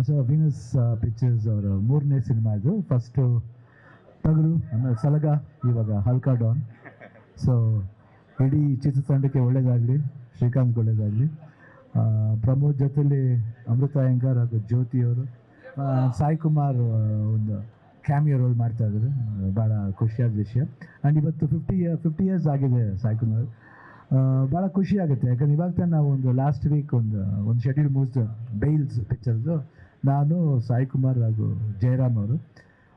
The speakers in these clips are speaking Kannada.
ಹೊಸ ವೀನಸ್ ಪಿಕ್ಚರ್ಸ್ ಅವರ ಮೂರನೇ ಸಿನಿಮಾ ಇದು. ಫಸ್ಟು ತಗಲು ಆಮೇಲೆ ಸಲಗ, ಇವಾಗ ಹಲ್ಕಾ ಡಾನ್ ಸೊ ಇಡೀ ಚಿತ್ರತಂಡಕ್ಕೆ ಒಳ್ಳೇದಾಗಲಿ ಶ್ರೀಕಾಂತ್ ಒಳ್ಳೇದಾಗಲಿ. ಪ್ರಮೋದ್ ಜೊತೆಲಿ ಅಮೃತ ಅಯ್ಯಂಗಾರ್ ಹಾಗೂ ಜ್ಯೋತಿ ಅವರು ಸಾಯಿ ಕುಮಾರ್ ಒಂದು ಕ್ಯಾಮಿಯೋ ರೋಲ್ ಮಾಡ್ತಾ ಇದ್ದಾರೆ. ಭಾಳ ಖುಷಿಯಾದ ವಿಷಯ. ಆ್ಯಂಡ್ ಇವತ್ತು ಫಿಫ್ಟಿ ಫಿಫ್ಟಿ ಇಯರ್ಸ್ ಆಗಿದೆ ಸಾಯಿ ಕುಮಾರ್. ಭಾಳ ಖುಷಿ ಆಗುತ್ತೆ. ಯಾಕಂದ್ರೆ ಇವಾಗ ತಾನೇ ನಾವು ಒಂದು ಲಾಸ್ಟ್ ವೀಕ್ ಒಂದು ಒಂದು ಶೆಡ್ಯೂಲ್ ಮುಗಿಸ್ದು ಬೇಲ್ಸ್ ಪಿಕ್ಚರ್ದು ನಾನು ಸಾಯಿ ಕುಮಾರ್ ಹಾಗೂ ಜಯರಾಮ್ ಅವರು.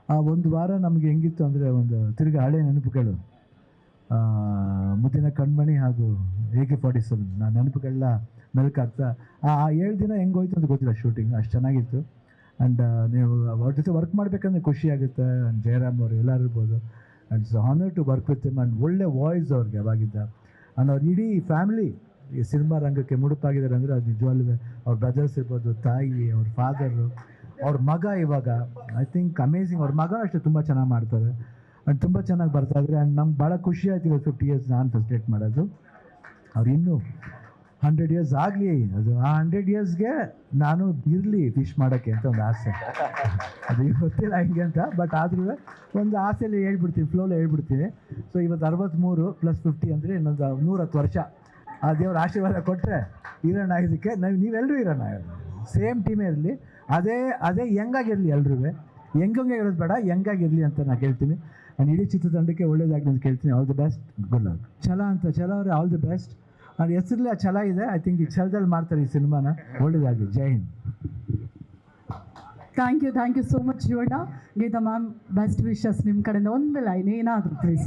ಆ, ಒಂದು ವಾರ ನಮಗೆ ಹೆಂಗಿತ್ತು ಅಂದರೆ ಒಂದು ತಿರ್ಗಿ ಹಳೆ ನೆನಪುಗಳು. ಮುದ್ದಿನ ಕಣ್ಮಣಿ ಹಾಗೂ ಎ ಕೆ ಫಾರ್ಟಿ ಸೆವೆನ್ ನಾನು ನೆನಪುಗಳನ್ನ ಮೆಲ್ಕಾಗ್ತಾ ಆ ಏಳು ದಿನ ಹೆಂಗೋಯ್ತು ಅಂತ ಗೊತ್ತಿಲ್ಲ ಶೂಟಿಂಗ್ ಅಷ್ಟು ಚೆನ್ನಾಗಿತ್ತು. ಆ್ಯಂಡ್ ನೀವು ಅವ್ರ ಜೊತೆ ವರ್ಕ್ ಮಾಡಬೇಕಂದ್ರೆ ಖುಷಿ ಆಗುತ್ತೆ. ಆ್ಯಂಡ್ ಜಯರಾಮ್ ಅವರು ಎಲ್ಲರೂ ಇರ್ಬೋದು. And it's honour to work with him and ಒಳ್ಳೆ ವಾಯ್ಸ್ ಅವ್ರಿಗೆ ಯಾವಾಗಿದ್ದ ಆ್ಯಂಡ್ ಅವ್ರ ಇಡೀ ಫ್ಯಾಮಿಲಿ ಈ ಸಿನಿಮಾ ರಂಗಕ್ಕೆ ಮುಡುಪಾಗಿದ್ದಾರೆ ಅಂದರೆ ಅದು ನಿಜವಾಗ್ಲೂ ಅವ್ರ ಬ್ರದರ್ಸ್ ಇರ್ಬೋದು, ತಾಯಿ, ಅವ್ರ ಫಾದರು ಅವ್ರ ಮಗ ಇವಾಗ ಐ ಥಿಂಕ್ ಅಮೇಝಿಂಗ್ ಅವ್ರ ಮಗ ಅಷ್ಟೇ ತುಂಬ ಚೆನ್ನಾಗಿ ಮಾಡ್ತಾರೆ. ಆ್ಯಂಡ್ ತುಂಬ ಚೆನ್ನಾಗಿ ಬರ್ತಾ ಇದ್ದಾರೆ ಆ್ಯಂಡ್ ನಮ್ಗೆ ಭಾಳ ಖುಷಿ ಆಯ್ತು ಇವತ್ತು ಫಿಫ್ಟಿ ಇಯರ್ಸ್ ನಾನು ಫೆಸಿಲೇಟ್ ಮಾಡೋದು. ಅವ್ರು ಇನ್ನೂ ಹಂಡ್ರೆಡ್ ಇಯರ್ಸ್ ಆಗಲಿ, ಅದು ಆ ಹಂಡ್ರೆಡ್ ಇಯರ್ಸ್ಗೆ ನಾನು ಇರಲಿ ಫಿಶ್ ಮಾಡೋಕ್ಕೆ ಅಂತ ಒಂದು ಆಸೆ. ಅದು ಗೊತ್ತಿಲ್ಲ ಹಿಂಗೆ ಅಂತ ಬಟ್ ಆದ್ರೂ ಒಂದು ಆಸೆಯಲ್ಲಿ ಹೇಳ್ಬಿಡ್ತೀನಿ ಫ್ಲೋಲಿ ಹೇಳ್ಬಿಡ್ತೀನಿ. ಸೊ ಇವತ್ತು ಅರವತ್ತ್ಮೂರು ಪ್ಲಸ್ ಫಿಫ್ಟಿ ಅಂದರೆ ಇನ್ನೊಂದು ನೂರತ್ತು ವರ್ಷ. ಆ ದೇವರ ಆಶೀರ್ವಾದ ಕೊಟ್ಟರೆ ಇರೋಣ ಇದಕ್ಕೆ ನಾವು ನೀವೆಲ್ಲರೂ ಇರೋಣ ಸೇಮ್ ಟೀಮೇ ಇರಲಿ. ಅದೇ ಅದೇ ಹೆಂಗಾಗಿರಲಿ ಎಲ್ಲರೂ ಹೆಂಗಂಗೆ ಇರೋದು ಬೇಡ ಹೆಂಗಾಗಿರಲಿ ಅಂತ ನಾನು ಕೇಳ್ತೀನಿ. ನಾನು ಇಡೀ ಚಿತ್ರತಂಡಕ್ಕೆ ಒಳ್ಳೇದಾಗಲಿ ಅಂತ ಕೇಳ್ತೀನಿ. All the best good luck Chala ಅಂತ, ಛಲ ಅವ್ರೆ ಆಲ್ ದಿ ಬೆಸ್ಟ್ ಅವ್ರ ಹೆಸರಲ್ಲಿ ಆ ಛಲ ಇದೆ. ಐ ಥಿಂಕ್ ಈ ಛಲದಲ್ಲಿ ಮಾಡ್ತಾರೆ ಈ ಸಿನಿಮಾನ. ಒಳ್ಳೇದಾಗಲಿ. ಜೈ Hind. Thank you thank you so much ಯೋಡ Geetha ma'am best wishes ನಿಮ್ಮ ಕಡೆಯಿಂದ. ಒಂದು ಲೈನ್ ಏನಾದರೂ ಪ್ಲೀಸ್